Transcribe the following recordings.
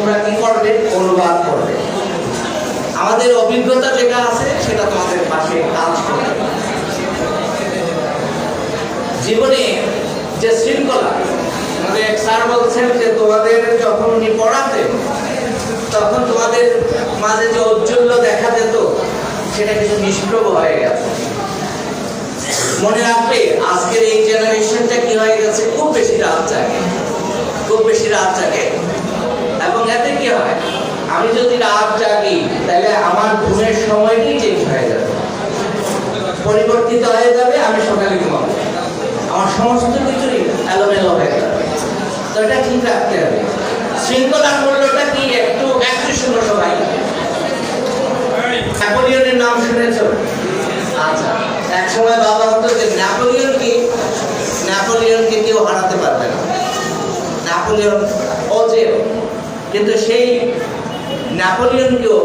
তোমরা কি করবে? অনুবাদ করবে। আমাদের অভিজ্ঞতা যেটা আছে, সেটা তোমাদের পাশে কাজ করবে। জীবনে যে শৃঙ্খলা মানে স্যার বলছেন যে তোমাদের যখন উনি পড়াতেন, তখন তোমাদের মাঝে যে ঔজ্জ্বল্য দেখা যেত, সেটা কিছু নিষ্প্রভ হয়ে গেছে। মনে রাখবে, আজকের এই জেনারেশনটা কি হয়ে গেছে? খুব বেশি রাত জাগে। খুব বেশি রাত জাগে। এতে কি হয়, আমি যদি রাত জাগি, তাহলে আমার ঘুমের সময়টাই চেঞ্জ হয়ে যাবে। পরিবর্তিত হয়ে যাবে, আমি সকালে ঘুমাবো। আমার সমস্ত কিছুই এলোমেলো হয়ে যাবে। তো এটা ঠিক রাখতে হবে। শৃঙ্খলার মূল্যটা কি? একটু একটু শুনো সবাই। ন্যাপোলিয়নের নাম শুনেছো? আচ্ছা। এক সময় বাবা হতো যে ন্যাপোলিয়ন কি? ন্যাপোলিয়নকে কেউ হারাতে পারবে না। ন্যাপোলিয়ন অজেয়। কিন্তু সেই ন্যাপোলিয়নকেও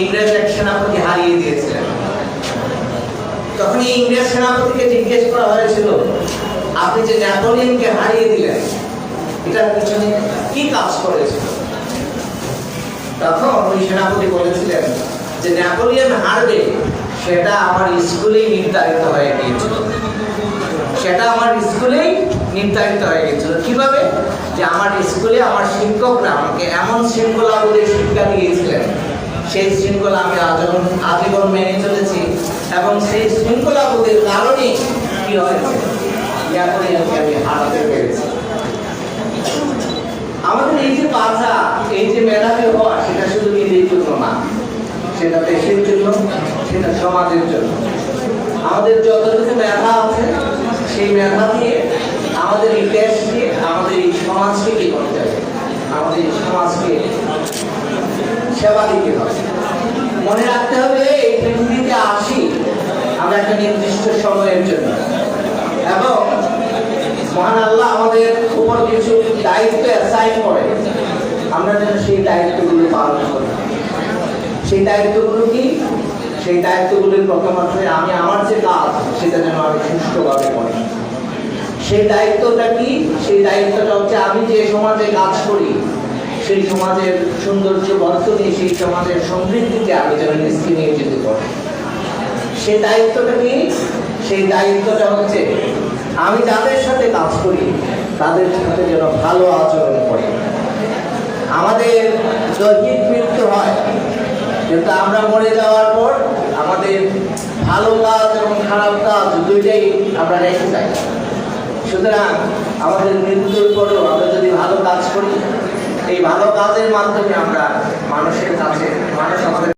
ইংরেজ এক সেনাপতি হারিয়ে দিয়েছিলেন। তখন এই ইংরেজ সেনাপতিকে জিজ্ঞেস করা হয়েছিল, আপনি যে ন্যাপোলিয়নকে হারিয়ে দিলেন, এটার পিছনে কি কাজ করেছিল তখন ওই সেনাপতি বলেছিলেন যে ন্যাপোলিয়ন হারবে, সেটা আমার স্কুলেই নির্ধারিত হয়ে গিয়েছিল। সেটা আমার স্কুলেই নির্ধারিত হয়ে গেছিল। কীভাবে? যে আমার স্কুলে আমার শিক্ষকরা আমাকে এমন শৃঙ্খলাগুলি শিক্ষা দিয়েছিলেন। সেই শৃঙ্খলা আমি আজীবন আজীবন মেনে চলেছি এবং সেই শৃঙ্খলাগুলির কারণে কি হয়েছে ন্যাপোলিয়নকে আমি হারাতে পেরেছি। আমাদের এই যে বাধা, এই যে মেধাবী হওয়া, সেটা শুধু নিজের জন্য না, সেটা দেশের জন্য, সেটা সমাজের জন্য। আমাদের যতটুকু মেধা আছে, সেই মেধা দিয়ে আমাদের এই দেশকে আমাদের এই সমাজকে কি করতে হবে আমাদের সমাজকে সেবা দিতে হবে। মনে রাখতে হবে, এই পৃথিবীতে আসি আমরা একটা নির্দিষ্ট সময়ের জন্য। এবং মহান আল্লাহ আমাদের উপর কিছু দায়িত্ব অ্যাসাইন করে, আমরা যেন সেই দায়িত্বগুলো পালন করি। সেই দায়িত্বগুলো কি? সেই দায়িত্বগুলির প্রথমত আমি আমার যে কাজ, সেটা যেন আমি সুষ্ঠুভাবে করি। সেই দায়িত্বটা কি? সেই দায়িত্বটা হচ্ছে আমি যে সমাজে কাজ করি সেই সমাজের সৌন্দর্য বর্তনী সেই সমাজের সমৃদ্ধিকে আমি যেন নিয়ে যেতে পারি। সেই দায়িত্বটা নিয়ে সেই দায়িত্বটা হচ্ছে, আমি যাদের সাথে কাজ করি, তাদের সাথে যেন ভালো আচরণ করি। আমাদের দৈহিক মৃত্যু হয়, কিন্তু আমরা মরে যাওয়ার পর আমাদের ভালো কাজ এবং খারাপ কাজ দুইটাই আমরা রেখে যাই। সুতরাং আমাদের মৃত্যুর পরেও আমরা যদি ভালো কাজ ভালো কাজের মাধ্যমে আমরা মানুষের কাছে মানুষ আমাদের